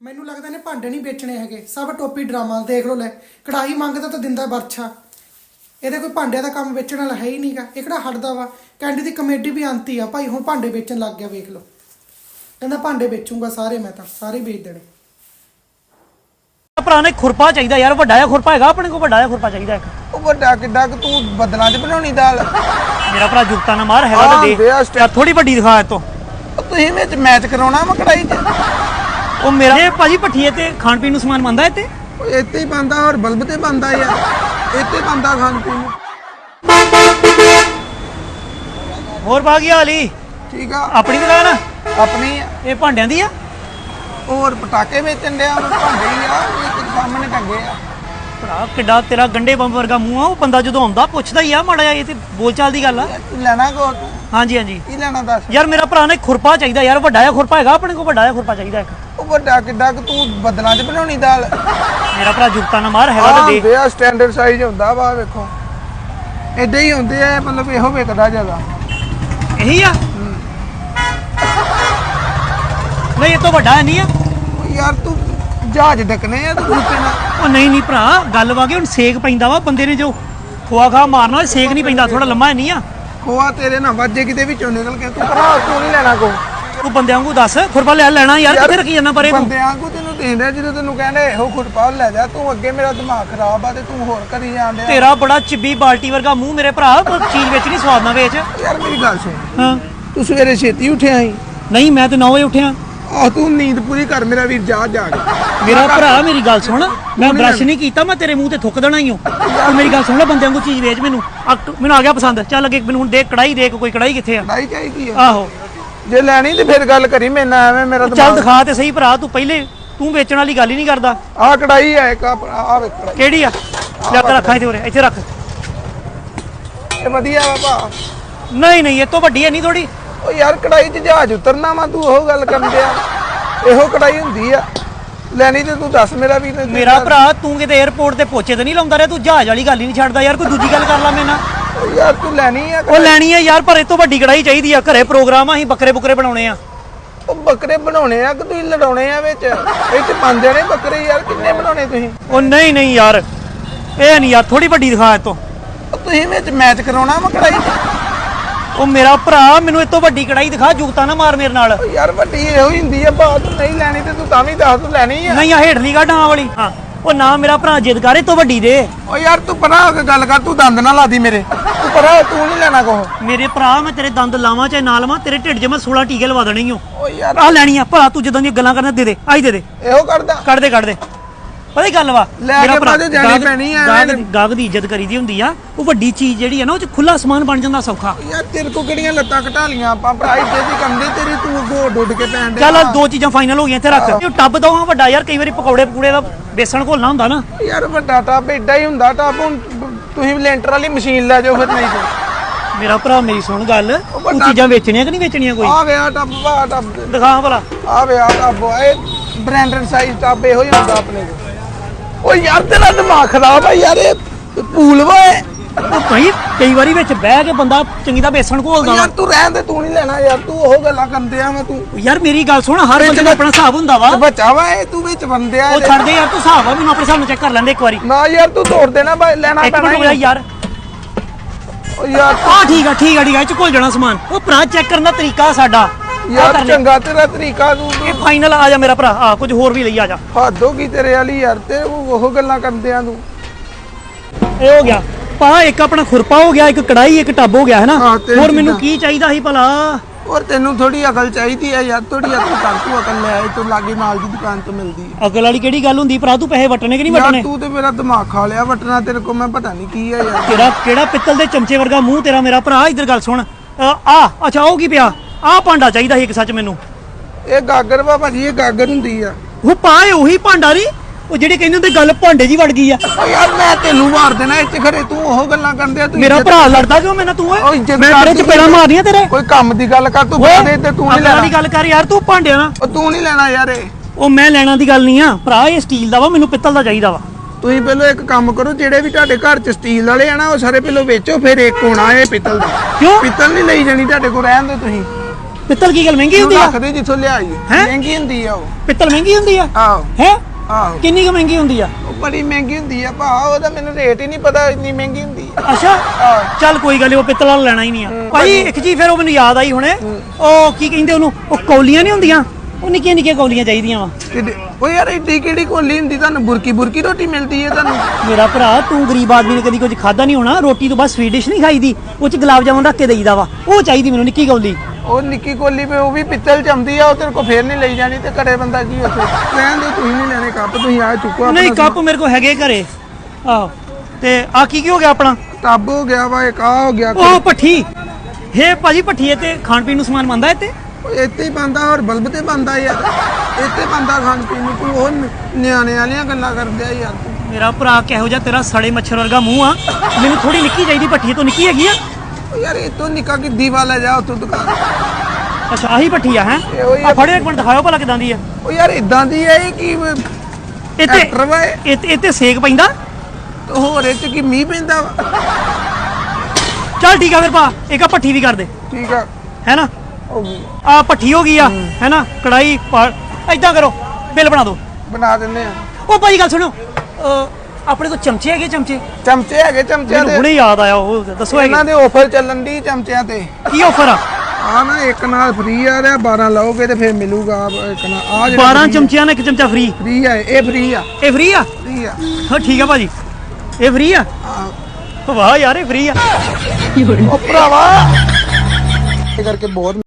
ਮੈਨੂੰ ਲੱਗਦਾ ਨੇ ਭਾਂਡੇ ਨਹੀਂ ਵੇਚਣੇ ਹੈਗੇ। ਸਭ ਟੋਪੀ ਡਰਾਮਾ ਦੇਖ ਲਓ ਲੈ। ਕੜਾਈ ਮੰਗਦਾ ਤਾਂ ਦਿੰਦਾ ਬਰਛਾ ਇਹਦੇ ਕੋਈ ਭਾਂਡਿਆਂ ਦਾ ਕੰਮ ਵੇਚਣ ਵਾਲਾ ਹੈ ਹੀ ਨਹੀਂਗਾ ਇਹ ਕਿਹੜਾ ਹਟਦਾ ਵਾ? ਕੈਂਡੀ ਦੀ ਕਮੇਡੀ ਵੀ ਆਂਤੀ ਆ। ਭਾਈ ਹੁਣ ਭਾਂਡੇ ਵੇਚਣ ਲੱਗ ਗਿਆ ਵੇਖ ਲਓ। ਕਹਿੰਦਾ ਭਾਂਡੇ ਵੇਚੂੰਗਾ ਸਾਰੇ ਮੈਂ ਤਾਂ ਸਾਰੇ ਵੇਚ ਦੇਣੇ। ਭਰਾ ਨੇ ਖੁਰਪਾ ਚਾਹੀਦਾ ਯਾਰ ਵੱਡਾ ਜਿਹਾ ਖੁਰਪਾ ਹੈਗਾ ਆਪਣੇ ਕੋਲ ਵੱਡਾ ਜਿਹਾ ਖੁਰਪਾ ਚਾਹੀਦਾ ਇੱਕ। ਉਹ ਵੱਡਾ ਕਿੱਡਾ ਕਿ ਤੂੰ ਬਦਲਾਂ 'ਚ ਬਣਾਉਣੀ ਦਾਲ? ਮੇਰਾ ਭਰਾ ਜੁਗਤਾ ਨਾ ਮਾਰ ਹੈਗਾ ਤਾਂ ਦੇ। ਯਾਰ ਥੋੜੀ ਵੱਡੀ ਦਿਖਾ ਇਹ ਤੋਂ ਉਹ ਤੁਸੀਂ ਵਿੱਚ ਮੈਚ ਕਰਾਉਣਾ ਵਾ ਕੜਾਈ 'ਚ? ਉਹ ਮੇਰਾ ਇਹ ਭਾਜੀ ਭੱਠੀਏ ਤੇ ਖਾਣ ਪੀਣ ਨੂੰ ਸਮਾਨ ਮੰਦਾ ਇੱਥੇ? ਉਹ ਇੱਥੇ ਹੀ ਬੰਦਾ ਔਰ ਬਲਬ ਤੇ ਬੰਦਾ ਯਾਰ ਇੱਥੇ ਬੰਦਾ ਖਾਣ ਪੀਣ ਨੂੰ। ਹੋਰ ਗਿਆ ਹਾਲੀ ਠੀਕ ਆ। ਆਪਣੀ ਦੁਕਾਨ ਆ? ਆਪਣੀ। ਇਹ ਭਾਂਡਿਆਂ ਦੀ ਆ? ਹੋਰ ਪਟਾਕੇ ਵੇਚਣ ਡਿਆ ਉਹ ਭਾਂਡੇ ਹੀ ਆ ਇਹ ਤੇ ਸਾਹਮਣੇ ਟੰਗੇ ਆ। ਭਰਾ ਕਿੱਡਾ ਤੇਰਾ ਗੰਡੇ ਬੰਬ ਵਰਗਾ ਮੂੰਹ ਆ ਉਹ ਬੰਦਾ ਜਦੋਂ ਆਉਂਦਾ ਪੁੱਛਦਾ ਹੀ ਆ ਮਾੜਾ ਜਿਹਾ ਇਹ ਤੇ ਬੋਲਚਾਲ ਦੀ ਗੱਲ ਆ। ਯਾਰ ਤੂੰ ਲੈਣਾ ਕੋ ਤੂੰ? ਹਾਂਜੀ ਹਾਂਜੀ। ਕੀ ਲੈਣਾ ਦੱਸ? ਯਾਰ ਮੇਰਾ ਭਰਾ ਨੇ ਖੁਰਪਾ ਚਾਹੀਦਾ ਯਾਰ ਵੱਡਾ ਜਿਹਾ ਖੁਰਪਾ ਹੈਗਾ ਆਪਣੇ ਕੋਲ ਵੱਡਾ ਜਿਹਾ ਖੁਰਪਾ ਚਾਹੀਦਾ ਇੱਕ। ਉਹ ਵੱਡਾ ਕਿੱਡਾ ਕਿ ਤੂੰ ਬਦਲਾਂ 'ਚ ਬਣਾਉਣੀ ਦਾਲ? ਮੇਰਾ ਭਰਾ ਜੁਗਤਾ ਨਾ ਮਾਰ ਹੈਗਾ ਤਾਂ ਆਹ ਦੇ ਹੁੰਦੇ ਆ ਸਟੈਂਡਰਡ ਸਾਈਜ਼ ਹੁੰਦਾ ਵਾ ਵੇਖੋ। ਏਦਾਂ ਹੀ ਹੁੰਦੇ ਆ ਮਤਲਬ ਇਹੋ ਵਿਕਦਾ ਜ਼ਿਆਦਾ। ਇਹੀ ਆ? ਨਹੀਂ ਇਹ ਤੋਂ ਵੱਡਾ ਨਹੀਂ ਆ। ਉਹ ਯਾਰ ਤੂੰ ਜਹਾਜ਼ ਡਕਨੇ ਆ ਤੂੰ ਗੁੱਸੇ ਨਾਲ। ਉਹ ਨਹੀਂ ਨਹੀਂ ਭਰਾ ਗੱਲ ਵਾ ਕਿ ਹੁਣ ਸੇਕ ਪੈਂਦਾ ਵਾ ਬੰਦੇ ਨੇ ਜੋ ਖੋਆ ਖਾ ਮਾਰਨਾ ਸੇਕ ਨਹੀਂ ਪੈਂਦਾ ਥੋੜਾ ਲੰਮਾ ਨਹੀਂ ਆ। ਖੋਆ ਤੇਰੇ ਨਾਲ ਵੱਜੇ ਕਿਤੇ ਵਿੱਚੋਂ ਨਿਕਲ ਕੇ ਤੂੰ ਭਰਾ ਤੂੰ ਨਹੀਂ ਲੈਣਾ ਕੋ ਤੂੰ ਬੰਦਿਆਂ ਵਾਂਗੂ ਦੱਸ ਖੁਰਪਾ ਲੈ ਲੈਣਾ ਯਾਰ ਕਿੱਥੇ ਰੱਖੀ ਜਾਂਦਾ ਪਰੇ ਤੂੰ? ਬੰਦਿਆਂ ਕੋ ਤੈਨੂੰ ਦੇਂਦਾ ਜਦੋਂ ਤੈਨੂੰ ਕਹਿੰਦੇ ਇਹੋ ਖੁਰਪਾ ਲੈ ਜਾ ਤੂੰ ਅੱਗੇ ਮੇਰਾ ਦਿਮਾਗ ਖਰਾਬ ਆ ਤੇ ਤੂੰ ਹੋਰ ਕਰੀ ਜਾਂਦੇ ਤੇਰਾ ਬੜਾ ਚਿੱਬੀ ਬਾਲਟੀ ਵਰਗਾ ਮੂੰਹ ਮੇਰੇ ਭਰਾ ਕੋਈ ਚੀਜ਼ ਵਿੱਚ ਨਹੀਂ ਸਵਾਦ ਨਾ ਵੇਚ। ਯਾਰ ਮੇਰੀ ਗੱਲ ਸੁਣ। ਹਾਂ। ਤੂੰ ਸਵੇਰੇ ਛੇਤੀ ਉੱਠਿਆ ਸੀ? ਨਹੀਂ ਮੈਂ ਤੇ 9 ਵਜੇ ਉੱਠਿਆ। ਆ ਤੂੰ ਨੀਂਦ ਪੂਰੀ ਕਰ ਮੇਰਾ ਵੀਰ ਜਾ ਜਾ ਕੇ। ਮੇਰਾ ਭਰਾ ਮੇਰੀ ਗੱਲ ਸੁਣ ਮੈਂ ਬ੍ਰਸ਼ ਨਹੀਂ ਕੀਤਾ ਮੈਂ ਤੇਰੇ ਮੂੰਹ ਤੇ ਥੁੱਕ ਦੇਣਾ ਹੀ ਹਾਂ ਤੂੰ ਮੇਰੀ ਗੱਲ ਸੁਣ ਲੈ ਬੰਦਿਆਂ ਵਾਂਗੂ ਚੀਜ਼ ਵੇਚ ਮੈਨੂੰ। ਆ ਟ- ਮੈਨੂੰ ਆ ਗਿਆ ਪਸੰਦ। ਚੱਲ ਅੱਗੇ ਮੈਨੂੰ ਹੁਣ ਦੇਖ ਕੜਾਈ ਦੇਖ ਕੋਈ ਕੜਾਈ ਕਿੱਥੇ ਆ? ਨਹੀਂ ਚਾਹੀਦੀ ਆ। ਆਹੋ। ਜੇ ਲੈਣੀ ਤੇ ਫਿਰ ਗੱਲ ਕਰੀ ਮੇਰੇ ਨਾਲ ਐਵੇਂ ਮੇਰਾ ਚੱਲ ਦਿਮਾਗ ਦਿਖਾ ਤੇ ਸਹੀ ਭਰਾ ਤੂੰ ਪਹਿਲੇ ਤੂੰ ਵੇਚਣ ਵਾਲੀ ਗੱਲ ਹੀ ਨਹੀਂ ਕਰਦਾ। ਆ ਕੜਾਈ ਆ ਇੱਕ ਆ ਵੇਖ ਕੜਾਈ ਕਿਹੜੀ ਆ? ਲੈ ਕੇ ਰੱਖਾਂ ਇੱਥੇ ਉਰੇ ਇੱਥੇ ਰੱਖ। ਇਹ ਵਧੀਆ ਵਾ ਭਾ। ਨਹੀਂ ਨਹੀਂ ਇਹ ਤੋਂ ਵੱਡੀ ਹੈ ਨਹੀਂ ਥੋੜੀ ਉਹ ਯਾਰ ਕੜਾਈ 'ਚ ਜਹਾਜ਼ ਉਤਰਨਾ ਵਾ ਤੂੰ ਉਹ ਗੱਲ ਕਰਨ ਡਿਆ। ਇਹੋ ਕੜਾਈ ਹੁੰਦੀ ਆ। ਲੈਣੀ ਤੇ ਤੂੰ ਦੱਸ ਮੇਰਾ ਵੀਰ ਮੇਰਾ ਭਰਾ ਤੂੰ ਕਿਤੇ 에어ਪੋਰਟ ਤੇ ਪੋਚੇ ਤੇ ਨਹੀਂ ਲਾਉਂਦਾ ਰਿਹਾ? ਤੂੰ ਜਹਾਜ਼ ਵਾਲੀ ਗੱਲ ਹੀ ਨਹੀਂ ਛੱਡਦਾ ਯਾਰ ਕੋਈ ਦੂਜੀ ਗੱਲ ਕਰ ਲੈ ਮੇਰੇ ਨਾਲ। ਯਾਰ ਤੂੰ ਲੈਣੀ ਆ ਉਹ ਲੈਣੀ ਹੈ ਯਾਰ ਪਰ ਇਹ ਤੋਂ ਵੱਡੀ ਕੜਾਈ ਚਾਹੀਦੀ ਆ। ਘਰੇ ਪ੍ਰੋਗਰਾਮ ਆ ਅਸੀਂ ਬੱਕਰੇ ਬੁੱਕਰੇ ਬਣਾਉਣੇ ਆ। ਉਹ ਬੱਕਰੇ ਬਣਾਉਣੇ ਆ ਕਿ ਤੁਸੀਂ ਲੜਾਉਣੇ ਆ ਵਿੱਚ? ਤੇ ਪੰਜ ਜਣੇ ਬੱਕਰੇ ਯਾਰ ਕਿੰਨੇ ਬਣਾਉਣੇ ਤੁਸੀਂ? ਉਹ ਨਹੀਂ ਨਹੀਂ ਯਾਰ ਇਹ ਨਹੀਂ ਯਾਰ ਥੋੜੀ ਵੱਡੀ ਦਿਖਾ ਇਹ ਤੋਂ। ਤੁਸੀਂ ਵਿੱਚ ਮੈਚ ਕਰਾਉਣਾ ਵਾ ਕੜਾਈ 'ਚ? ਉਹ ਮੇਰਾ ਭਰਾ ਮੈਨੂੰ ਇਹ ਤੋਂ ਵੱਡੀ ਕੜਾਈ ਦਿਖਾ ਜੁਗਤਾ ਨਾ ਮਾਰ ਮੇਰੇ ਨਾਲ। ਯਾਰ ਵੱਡੀ ਇਹੋ ਹੀ ਹੁੰਦੀ ਆ ਬਾਤ ਨਹੀਂ ਲੈਣੀ ਤੇ ਤੂੰ ਤਾਂ ਵੀ ਦੱਸ ਤੂੰ ਲੈਣੀ ਆ। ਨਹੀਂ ਆ ਹੇਠਲੀ ਗਾਢਾਂ ਵਾਲੀ। ਹਾਂ ਉਹ ਨਾ ਮੇਰਾ ਭਰਾ ਜਿੱਦ ਕਰੇ ਤੋਂ ਵੱਡੀ ਦੇ। ਉਹ ਯਾਰ ਤੂੰ ਪਰਾਂ ਹੋ ਕੇ ਗੱਲ ਕਰ ਤੂੰ ਦੰਦ ਨਾ ਲਾਦੀ ਮੇਰੇ। ਤੂੰ ਪਰਾਂ ਤੂੰ ਨਹੀਂ ਲੈਣਾ ਕੋ ਮੇਰੇ ਭਰਾ ਮੈਂ ਤੇਰੇ ਦੰਦ ਲਾਵਾਂ ਚਾਹੇ ਨਾ ਲਾਵਾਂ ਤੇਰੇ ਢਿੱਡ 'ਚ ਮੈਂ 16 ਟੀਕੇ ਲਵਾ ਦੇਣੇ ਈ ਓ। ਯਾਰ। ਆ ਲੈਣੀ ਆ ਭਰਾ ਤੂੰ ਜਦੋਂ ਦੀਆਂ ਗੱਲਾਂ ਕਰਨਾ ਦੇ ਦੇ ਆਈ ਦੇ ਦੇ। ਇਹੋ ਕਰਦਾ ਕੱਢ ਦੇ ਕੱਢ ਦੇ। ਪਤਾ ਗੱਲ ਵਾ? ਲੈ ਕੇ ਬਾਅਦ ਜਾਣੀ ਪੈਣੀ ਆ, ਐਵੇਂ ਦੀ- ਦੀ ਇੱਜ਼ਤ ਕਰੀਦੀ ਹੁੰਦੀ ਆ ਉਹ ਵੱਡੀ ਚੀਜ਼ ਜਿਹੜੀ ਆ ਨਾ ਉਹ ਚ ਖੁੱਲਾ ਸਮਾਨ ਬਣ ਜਾਂਦਾ ਸੌਖਾ। ਯਾਰ ਤੇਰੇ ਕੋ ਕਿਹੜੀਆਂ ਲੱਤਾਂ ਘਟਾ ਲੀਆਂ ਆਪਾਂ ਪ੍ਰਾਈਸ ਦੀ ਕੰਦੇ ਤੇਰੀ ਤੂੰ ਅੱਗੋਂ ਡੁੱਡ ਕੇ ਪੈਣ ਡਿਆ। ਚੱਲ ਦੋ ਚੀਜ਼ਾਂ ਫਾਈਨਲ ਹੋ ਗਈਆਂ ਇੱਥੇ ਰੱਖ। ਇਹ ਟੱਬ ਦੋ ਹਾਂ ਵੱਡਾ ਯਾਰ ਕਈ ਵਾਰੀ ਪਕੌੜੇ ਪਕੂੜੇ ਦਾ ਬੇਸਣ ਘੋਲਣਾ ਹੁੰਦਾ ਨਾ। ਯਾਰ ਵੱਡਾ ਟੱਬ ਏਡਾ ਹੀ ਹੁੰਦਾ ਟੱਬ ਹੁਣ ਤੁਸੀਂ ਲੈਂਟਰ ਵਾਲੀ ਮਸ਼ੀਨ ਲੈ ਜਾਓ ਫਿਰ ਨਹੀਂ ਤੇ। ਮੇਰਾ ਭਰਾ ਮੇਰੀ ਸੁਣ ਗੱਲ ਉਹ ਚੀਜ਼ਾਂ ਵੇਚਣੀਆਂ ਕਿ ਨਹੀਂ ਵੇਚਣੀਆਂ ਕੋਈ? ਆ ਵੇ ਆ ਟੱਬ ਵਾ ਟੱਬ। ਦਿਖਾ ਭਲਾ। ਆ ਵੇ ਆ ਟੱਬ ਇਹ ਬ੍ਰਾਂਡਡ ਸਾਈਜ਼ ਟੱਬ ਇਹੋ ਹੀ ਹੁੰਦਾ ਆਪਣੇ ਕੋਲ। ਓ ਯਾਰ ਤੇਰਾ ਦਿਮਾਗ ਖਰਾਬ ਆ ਯਾਰ ਇਹ ਪੂਲ ਵਾ ਇਹ। ਉਹ ਕਈ ਕਈ ਵਾਰੀ ਵਿੱਚ ਬਹਿ ਕੇ ਬੰਦਾ ਚੰਗੀ ਦਾ ਬੇਸਣ ਘੋਲਦਾ ਵਾ। ਯਾਰ ਤੂੰ ਰਹਿਣ ਦੇ ਤੂੰ ਨਹੀਂ ਲੈਣਾ ਯਾਰ ਤੂੰ ਉਹ ਗੱਲਾਂ ਕਰਦੇ ਆ ਮੈਂ ਤੂੰ ਯਾਰ ਮੇਰੀ ਗੱਲ ਸੁਣ ਹਰ ਬੰਦੇ ਦਾ ਆਪਣਾ ਹਿਸਾਬ ਹੁੰਦਾ ਵਾ। ਬੱਚਾ ਵਾ ਇਹ ਤੂੰ ਵਿੱਚ ਬੰਦਿਆ ਉਹ ਛੱਡ ਦੇ ਯਾਰ ਤੂੰ ਹਿਸਾਬ ਆ ਮੈਨੂੰ ਆਪਣੇ ਹਿਸਾਬ ਨਾਲ ਚੈੱਕ ਕਰ ਲੈਂਦੇ ਇੱਕ ਵਾਰੀ। ਨਾ ਯਾਰ ਤੂੰ ਤੋੜ ਦੇਣਾ ਬਈ ਲੈਣਾ ਇੱਕ ਪੈਣਾ ਮਿੰਟ ਹੀ। ਯਾਰ। ਓ ਯਾਰ ਆ ਠੀਕ ਆ ਠੀਕ ਆ ਠੀਕ ਆ ਇਹ ਚ ਘੁਲ ਜਾਣਾ ਸਮਾਨ। ਉਹ ਭਰਾ ਚੈੱਕ ਕਰਨ ਦਾ ਤਰੀਕਾ ਸਾਡਾ। ਯਾਰ। ਚੰਗਾ ਤੇਰਾ ਤਰੀਕਾ ਤੂੰ ਇਹ ਫਾਈਨਲ ਆ ਜਾ ਮੇਰਾ ਭਰਾ ਆ ਕੁਝ ਹੋਰ ਵੀ ਲਈ ਆ ਜਾ। ਹੱਦ ਹੋ ਗਈ ਤੇਰੇ ਵਾਲੀ ਯਾਰ ਤੇ ਉਹ ਉਹ ਗੱਲਾਂ ਕਰਦੇ ਆ ਤੂੰ। ਇਹ ਹੋ ਗਿਆ। ਪਾ ਇੱਕ ਆਪਣਾ ਖੁਰਪਾ ਹੋ ਗਿਆ ਇੱਕ ਕੜਾਈ ਇੱਕ ਟੱਬ ਹੋ ਗਿਆ ਹੈ ਨਾ? ਹਾਂ, ਹੋਰ ਮੈਨੂੰ। ਕੀ ਚਾਹੀਦਾ ਸੀ ਭਲਾ? ਔਰ ਤੈਨੂੰ ਥੋੜੀ ਅਕਲ ਚਾਹੀਦੀ ਆ ਯਾਰ ਥੋੜੀ ਅਕਲ ਕਰ ਤੂੰ ਅਕਲ ਲੈ ਆਈ ਤੂੰ ਲਾਗੇ ਨਾਲ ਦੀ ਦੁਕਾਨ ਤੋਂ ਮਿਲਦੀ ਆ। ਅਕਲ ਵਾਲੀ ਕਿਹੜੀ ਗੱਲ ਹੁੰਦੀ? ਭਰਾ ਤੂੰ ਪੈਸੇ ਵਟਣੇ ਕਿ ਨਹੀਂ ਯਾਰ ਵਟਣੇ? ਤੂੰ ਤੇ ਮੇਰਾ ਦਿਮਾਗ ਖਾ ਲਿਆ ਵਟਣਾ ਤੇਰੇ ਕੋ ਮੈਂ ਪਤਾ ਨਹੀਂ ਕੀ ਆ ਯਾਰ। ਤੇਰਾ ਕਿਹੜਾ ਪਿੱਤਲ ਦੇ ਚਮਚੇ ਵਰਗਾ ਮੂੰਹ ਤੇਰਾ ਮੇਰਾ ਭਰਾ? ਇੱਧਰ ਗੱਲ ਸੁਣ। ਅ, ਆ ਅੱਛਾ ਉਹ ਕੀ ਪਿਆ? ਆ ਭਾਂਡਾ ਚਾਹੀਦਾ ਸੀ ਇੱਕ ਸੱਚ ਮੈਨੂੰ। ਇਹ ਗਾਗਰ ਵਾ ਭਾਜੀ ਇਹ ਗਾਗਰ ਹੁੰਦੀ ਆ। ਉਹ ਪਾਏ ਉਹੀ ਭਾਂਡਾ ਨਹੀਂ ਉਹ ਜਿਹੜੇ ਕਹਿੰਦੇ ਹੁੰਦੇ ਗੱਲ ਭਾਂਡੇ ਜੀ ਵੜ ਗਈ ਆ। ਓ ਯਾਰ ਮੈਂ ਤੈਨੂੰ ਮਾਰ ਦੇਣਾ ਇੱਥੇ ਖੜੇ ਤੂੰ ਉਹ ਗੱਲਾਂ ਕਰਦੇ ਆ ਤੂੰ ਮੇਰਾ ਇੱਜ਼ਤ- ਭਰਾ ਲੜਦਾ ਕਿਉਂ ਮੈਨਾਂ ਤੂੰ ਓਏ ਇੱਜ਼ਤ ਮੈਂ ਤੇਰੇ ਕਰਦੀ ਚਪੇੜਾਂ ਮਾਰਨੀਆਂ ਤੇਰੇ। ਕੋਈ ਕੰਮ ਦੀ ਗੱਲ ਕਰ ਤੂੰ ਬਾਦੇ ਤੇ ਤੂੰ ਨਹੀਂ ਲੈਣਾ। ਗੱਲ ਕਰ ਯਾਰ ਤੂੰ ਭਾਂਡਿਆਂ ਨਾਲ। ਉਹ ਤੂੰ ਨਹੀਂ ਲੈਣਾ ਯਾਰ ਇਹ। ਉਹ ਮੈਂ ਲੈਣਾ ਦੀ ਗੱਲ ਨਹੀਂ ਆ ਭਰਾ ਇਹ ਸਟੀਲ ਦਾ ਵਾ ਮੈਨੂੰ ਪਿੱਤਲ ਦਾ ਚਾਹੀਦਾ ਵਾ। ਤੁਸੀਂ ਪਹਿਲਾਂ ਇੱਕ ਕੰਮ ਕਰੋ ਜਿਹੜੇ ਵੀ ਤੁਹਾਡੇ ਘਰ ਚ ਸਟੀਲ ਵਾਲੇ ਆ ਨਾ ਉਹ ਸਾਰੇ ਪਹਿਲਾਂ ਵੇਚੋ ਫਿਰ ਇੱਕ ਹੋਣਾ ਇਹ ਪਿੱਤਲ ਦਾ। ਕਿਉਂ? ਪਿੱਤਲ ਨਹੀਂ ਲਈ ਜਾਣੀ ਤੁਹਾਡੇ ਕੋਲ ਰਹਿਣ ਦਿਓ ਤੁਸੀਂ। ਪਿੱਤਲ ਕੀ ਗੱਲ ਮਹਿੰਗੀ ਹੁੰਦੀ ਆ? ਰੱਖਦੇ ਜਿੱਥੋਂ ਲਿਆਈ। ਹੈਂ? ਮਹਿੰਗੀ ਹੁੰਦੀ ਆ ਉਹ। ਪਿੱਤਲ ਮਹਿੰਗੀ ਹੁੰਦੀ ਆ? ਆਹੋ। ਹੈ? ਆਹੋ। ਕਿੰਨੀ ਕੁ ਮਹਿੰਗੀ ਹੁੰਦੀ ਆ? ਉਹ ਬੜੀ ਮਹਿੰਗੀ ਹੁੰਦੀ ਆ ਭਾ ਉਹਦਾ ਮੈਨੂੰ ਰੇਟ ਹੀ ਨਹੀਂ ਪਤਾ ਇੰਨੀ ਮਹਿੰਗੀ ਹੁੰਦੀ ਆ। ਅੱਛਾ? ਆਹ। ਚੱਲ ਕੋਈ ਗੱਲ ਨੀ ਉਹ ਪਿੱਤਲ ਵਾਲਾ ਲੈਣਾ ਹੀ ਨਹੀਂ ਆ। ਭਾਈ ਇੱਕ ਚੀਜ਼ ਫਿਰ ਉਹ ਮੈਨੂੰ ਯਾਦ ਆਈ ਹੁਣੇ। ਉਹ ਕੀ ਕਹਿੰਦੇ ਉਹਨੂੰ? ਉਹ ਕੌਲੀਆਂ ਨਹੀਂ ਹੁੰਦੀਆਂ? ਉਹ ਨਿੱਕੀਆਂ ਨਿੱਕੀਆਂ ਕੌਲੀਆਂ ਚਾਹੀਦੀਆਂ ਵਾ। ਉਹ ਯਾਰ ਏਡੀ ਕਿਹੜੀ ਕੋਲੀ ਹੁੰਦੀ? ਤੁਹਾਨੂੰ ਬੁਰਕੀ ਬੁਰਕੀ ਰੋਟੀ ਮਿਲਦੀ ਹੈ ਤੁਹਾਨੂੰ? ਮੇਰਾ ਭਰਾ ਤੂੰ ਗਰੀਬ ਆਦਮੀ ਨੇ ਕਦੀ ਕੁਝ ਖਾਦਾ ਨਹੀਂ ਹੋਣਾ। ਰੋਟੀ ਤੋਂ ਬਾਅਦ ਸਵੀਟ ਡਿਸ਼ ਨਹੀਂ ਖਾਈਦੀ। ਉਹ ਚ ਗੁਲਾਬ ਜਾਮੁਨ ਰੱਖ ਕੇ ਦੇਈਦਾ ਵਾ। ਉਹ ਚਾਹੀਦੀ ਮੈਨੂੰ ਨਿੱਕੀ ਕੌਲੀ। ਉਹ ਨਿੱਕੀ ਕੋਲੀ ਪੇ ਉਹ ਵੀ ਪਿੱਤਲ ਚ ਆਉਂਦੀ ਆ ਉਹ ਤੇਰੇ ਕੋ ਫੇਰ ਨਹੀਂ ਲਈ ਜਾਣੀ ਤੇ ਘਰੇ ਬੰਦਾ ਕੀ ਉੱਥੇ ਰਹਿਣ ਦੇ ਤੁਸੀਂ ਨਹੀਂ ਲੈਣੇ ਕੱਪ ਤੁਸੀਂ ਆ ਚੁੱਕੋ ਆਪਣਾ ਨਹੀਂ ਕੱਪ ਮੇਰੇ ਕੋਲ ਹੈਗੇ ਘਰੇ। ਆਹੋ। ਤੇ ਆ ਕੀ ਕੀ ਹੋ ਗਿਆ ਆਪਣਾ? ਟੱਬ ਹੋ ਗਿਆ ਵਾ ਇੱਕ ਆ ਹੋ ਗਿਆ ਉਹ ਭੱਠੀ। ਹੇ ਭਾਜੀ ਭੱਠੀ ਤੇ ਖਾਣ ਪੀਣ ਨੂੰ ਸਮਾਨ ਮੰਦਾ ਇੱਥੇ? ਇੱਥੇ ਹੀ ਬੰਦਾ ਹੋਰ ਬਲਬ ਤੇ ਬੰਦਾ ਯਾਰ ਇੱਥੇ ਬੰਦਾ ਖਾਣ ਪੀਣ ਨੂੰ ਤੂੰ ਉਹ ਨਿਆਣੇ ਵਾਲੀਆਂ ਗੱਲਾਂ ਕਰਦੇ ਆ ਯਾਰ। ਮੇਰਾ ਭਰਾ ਕਿਹੋ ਜਿਹਾ ਤੇਰਾ ਸੜੇ ਮੱਛਰ ਵਰਗਾ ਮੂੰਹ ਆ। ਮੈਨੂੰ ਥੋੜੀ ਨਿੱਕੀ ਚਾਹੀਦੀ ਭੱਠੀ ਤੋਂ ਨਿੱਕੀ ਹੈਗੀ ਆ? ਯਾਰ ਇਹ ਤੋਂ ਨਿੱਕਾ ਕਿ ਦੀਵਾ ਲੈ ਜਾ ਉੱਥੋਂ ਦੁਕਾਨ। ਅੱਛਾ ਆਹੀ ਭੱਠੀ ਆ ਹੈ? ਇਹ ਆ ਫੜਿਓ ਇੱਕ ਮਿੰਟ ਦਿਖਾਓ ਭਲਾ ਕਿਦਾਂ ਦੀ ਆ। ਉਹ ਯਾਰ ਇਦਾਂ ਦੀ ਹੈ ਇਹ ਕੀ ਇੱਥੇ ਐਕਟਰ ਵਾ ਇਹ? ਇੱਥੇ ਇੱਥੇ ਸੇਕ ਪੈਂਦਾ? ਹੋਰ ਇਹ ਚ ਕੀ ਮੀਂਹ ਪੈਂਦਾ ਵਾ? ਚੱਲ ਠੀਕ ਆ ਫਿਰ ਭਾ ਇੱਕ ਆ ਭੱਠੀ ਵੀ ਕਰ ਦੇ। ਠੀਕ ਆ। ਹੈ ਨਾ? ਉਹ ਵੀ ਆ ਭੱਠੀ ਹੋ ਗਈ ਆ ਹੈ। ਨਾ? ਕੜਾਈ ਐਦਾਂ ਕਰੋ ਬਿੱਲ ਬਣਾ ਦਿਓ ਬਣਾ ਦਿੰਦੇ ਆ। ਉਹ ਭਾਈ ਗੱਲ ਸੁਣੋ ਆਪਣੇ ਕੋਲ ਚਮਚੇ ਹੈਗੇ ਚਮਚੇ? ਚਮਚੇ ਹੈਗੇ ਚਮਚਿਆਂ ਮੈਨੂੰ ਦੇ। ਹੁਣੇ ਯਾਦ ਆਇਆ ਉਹ ਦੱਸੋ ਇਹਨਾਂ ਦੇ ਆਫਰ ਚੱਲਣ ਦੀ ਚਮਚਿਆਂ ਤੇ। ਕੀ ਆਫਰ ਆ? ਆ ਨਾ ਇੱਕ ਨਾਲ ਫ੍ਰੀ ਆ ਰਿਹਾ 12 ਲਓਗੇ ਤੇ ਫਿਰ ਮਿਲੂਗਾ ਇੱਕ ਨਾਲ। ਆ। 12 ਚਮਚਿਆਂ ਨਾਲ ਇੱਕ ਚਮਚਾ ਫ੍ਰੀ ਫ੍ਰੀ ਆ ਇਹ ਫ੍ਰੀ ਆ। ਇਹ ਫ੍ਰੀ ਆ? ਫ੍ਰੀ ਆ। ਹਾਂ ਠੀਕ ਆ ਭਾਜੀ। ਇਹ ਫ੍ਰੀ ਆ? ਵਾਹ ਯਾਰ ਇਹ ਫ੍ਰੀ ਆ। ਉਹ ਭਰਾਵਾ! ਇਹ ਕਰਕੇ ਬਹੁਤ